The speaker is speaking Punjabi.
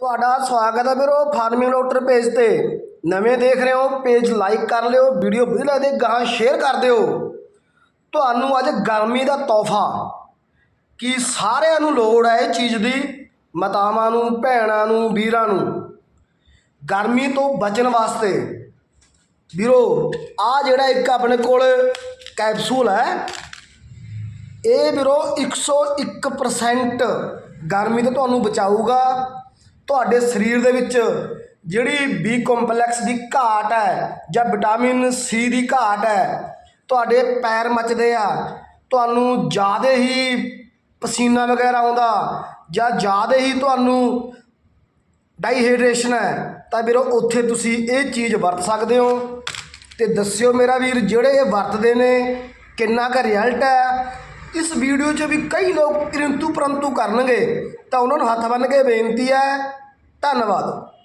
ਤੁਹਾਡਾ ਸਵਾਗਤ ਹੈ ਵੀਰੋ, ਫਾਰਮਿੰਗ ਡਾਕਟਰ ਪੇਜ ਤੇ। ਨਵੇਂ ਦੇਖ ਰਹੇ ਹੋ, ਪੇਜ ਲਾਈਕ ਕਰ ਲਿਓ ਵੀਡੀਓ ਵਧੀਆ ਲੱਗਦੀ ਗਾਂ ਸ਼ੇਅਰ ਕਰ ਦਿਓ। ਤੁਹਾਨੂੰ ਅੱਜ ਗਰਮੀ ਦਾ ਤੋਹਫਾ। ਕੀ ਸਾਰਿਆਂ ਨੂੰ ਲੋੜ ਹੈ ਇਹ ਚੀਜ਼ ਦੀ? ਮਾਤਾਵਾਂ ਨੂੰ, ਭੈਣਾਂ ਨੂੰ, ਵੀਰਾਂ ਨੂੰ। ਗਰਮੀ ਤੋਂ ਬਚਣ ਵਾਸਤੇ। ਵੀਰੋ, ਆ ਜਿਹੜਾ ਇੱਕ ਆਪਣੇ ਕੋਲ ਕੈਪਸੂਲ ਹੈ, ਇਹ ਵੀਰੋ 101% ਗਰਮੀ ਤੋਂ ਤੁਹਾਨੂੰ ਬਚਾਊਗਾ। ਤੁਹਾਡੇ ਸਰੀਰ ਦੇ ਵਿੱਚ ਜਿਹੜੀ ਬੀ ਕੰਪਲੈਕਸ ਦੀ ਘਾਟ ਹੈ ਜਾਂ ਵਿਟਾਮਿਨ ਸੀ ਦੀ ਘਾਟ ਹੈ, ਤੁਹਾਡੇ ਪੈਰ ਮੱਚਦੇ ਆ, ਤੁਹਾਨੂੰ ਜ਼ਿਆਦਾ ਹੀ ਪਸੀਨਾ ਵਗੈਰਾ ਆਉਂਦਾ ਜਾਂ ਜ਼ਿਆਦਾ ਹੀ ਤੁਹਾਨੂੰ ਡਾਈਹਾਈਡਰੇਸ਼ਨ ਹੈ, ਤਾਂ ਵੀਰੋ ਉੱਥੇ ਤੁਸੀਂ ਇਹ ਚੀਜ਼ ਵਰਤ ਸਕਦੇ ਹੋ। ਤੇ ਦੱਸਿਓ ਮੇਰਾ ਵੀਰ, ਜਿਹੜੇ ਇਹ ਵਰਤਦੇ ਨੇ, ਕਿੰਨਾ ਕੁ ਰਿਜ਼ਲਟ ਹੈ? ਇਸ ਵੀਡੀਓ 'ਚ ਵੀ ਕਈ ਲੋਕ ਕਿਰੰਤੂ ਪਰੰਤੂ ਕਰਨਗੇ ਤਾਂ ਉਹਨਾਂ ਨੂੰ ਹੱਥ ਬੰਨ੍ਹ ਕੇ ਬੇਨਤੀ ਹੈ। ਧੰਨਵਾਦ।